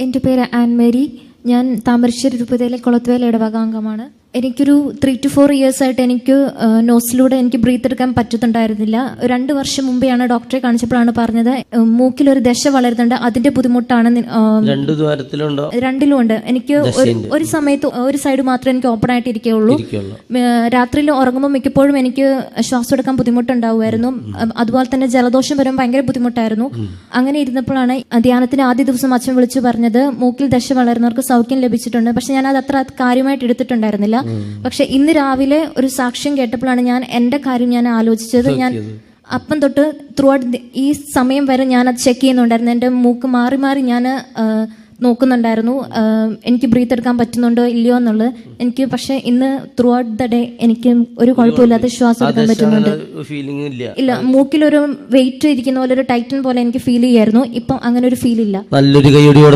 എന്റെ പേര് an Mary ഞാൻ താമരശ്ശേരി രൂപതയിലെ കുളത്തുവേല ഇടവക അംഗമാണ്. എനിക്കൊരു ത്രീ ടു ഫോർ ഇയേഴ്സ് ആയിട്ട് എനിക്ക് നോസിലൂടെ എനിക്ക് ബ്രീത്ത് എടുക്കാൻ പറ്റുന്നുണ്ടായിരുന്നില്ല രണ്ട് വർഷം മുമ്പെയാണ് ഡോക്ടറെ കാണിച്ചപ്പോഴാണ് പറഞ്ഞത് മൂക്കിൽ മൂക്കിലൊരു ദശ വളരുന്നുണ്ട് അതിന്റെ ബുദ്ധിമുട്ടാണ് രണ്ടിലും ഉണ്ട് എനിക്ക് ഒരു ഒരു സമയത്ത് ഒരു സൈഡ് മാത്രമേ എനിക്ക് ഓപ്പൺ ആയിട്ട് ഇരിക്കുകയുള്ളൂ. രാത്രിയിൽ ഉറങ്ങുമ്പോൾ മിക്കപ്പോഴും എനിക്ക് ശ്വാസം എടുക്കാൻ ബുദ്ധിമുട്ടുണ്ടാവുമായിരുന്നു. അതുപോലെ തന്നെ ജലദോഷം വരുമ്പോൾ ഭയങ്കര ബുദ്ധിമുട്ടായിരുന്നു. അങ്ങനെ ഇരുന്നപ്പോഴാണ് ധ്യാനത്തിന് ആദ്യ ദിവസം അച്ഛൻ വിളിച്ചു പറഞ്ഞത് മൂക്കിൽ ദശ വളരുന്നവർക്ക് സൗഖ്യം ലഭിച്ചിട്ടുണ്ട്. പക്ഷെ ഞാൻ അത് അത്ര കാര്യമായിട്ട് എടുത്തിട്ടുണ്ടായിരുന്നില്ല. പക്ഷെ ഇന്ന് രാവിലെ ഒരു സാക്ഷ്യം കേട്ടപ്പോഴാണ് ഞാൻ എന്റെ കാര്യം ഞാൻ ആലോചിച്ചത്. ഞാൻ അപ്പം തൊട്ട് ത്രൂ ഔട്ട് ഈ സമയം വരെ ഞാൻ അത് ചെക്ക് ചെയ്യുന്നുണ്ടായിരുന്നു. എന്റെ മൂക്ക് മാറി മാറി ഞാൻ നോക്കുന്നുണ്ടായിരുന്നു. എനിക്ക് ബ്രീത്ത് എടുക്കാൻ പറ്റുന്നുണ്ടോ ഇല്ലയോ എന്നുള്ളത്. എനിക്ക് പക്ഷെ ഇന്ന് ത്രൂ ഔട്ട് ദ ഡേ എനിക്ക് ഒരു കുഴപ്പമില്ലാതെ ശ്വാസം എടുക്കാൻ പറ്റുന്നുണ്ട്. ഇല്ല. മൂക്കിലൊരു വെയിറ്റ് ഇരിക്കുന്ന പോലെ ഒരു ടൈറ്റൻ പോലെ എനിക്ക് ഫീൽ ചെയ്യായിരുന്നു. ഇപ്പം അങ്ങനെ ഒരു ഫീൽ ഇല്ല. നല്ലൊരു